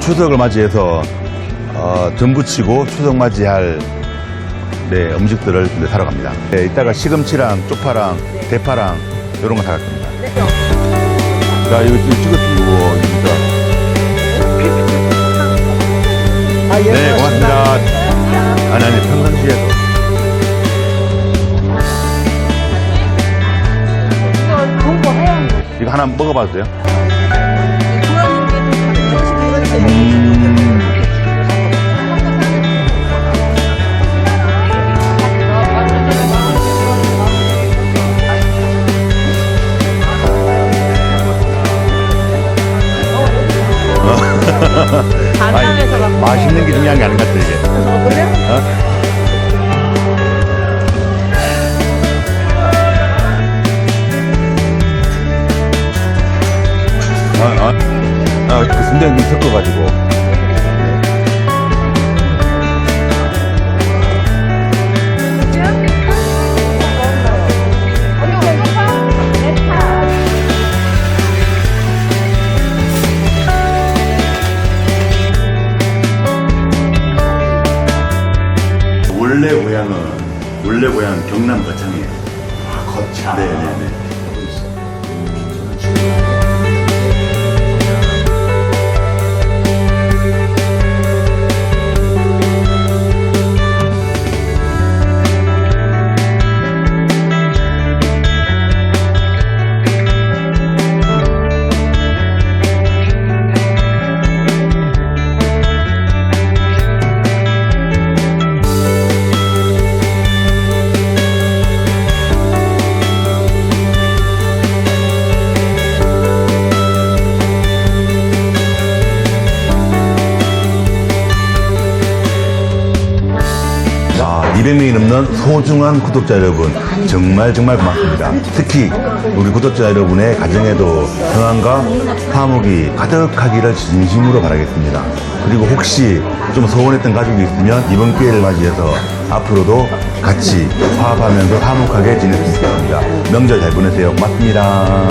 추석을 맞이해서 어, 전부치고 추석 맞이할 네, 음식들을 이제 사러 갑니다. 네, 이따가 시금치랑 쪽파랑 대파랑 이런 거 사갈 겁니다. 자, 이거 지금 찍었고 진짜. 네, 고맙습니다. 아니, 아니, 평상시에도. 이거 하나 먹어봐도 돼요? 간장에서 막 아니, 맛있는 게 중요한 게 아닌 것 같아, 이게. 그래? 어? 아, 아, 아, 그 순대는 섞어가지고. 원래 고향은, 원래 고향은 경남 거창이에요. 아, 거창. 네네네. 200명이 넘는 소중한 구독자 여러분, 정말 정말 고맙습니다. 특히 우리 구독자 여러분의 가정에도 평안과 화목이 가득하기를 진심으로 바라겠습니다. 그리고 혹시 좀 소원했던 가족이 있으면 이번 기회를 맞이해서 앞으로도 같이 화합하면서 화목하게 지낼 수 있겠습니다. 명절 잘 보내세요. 고맙습니다.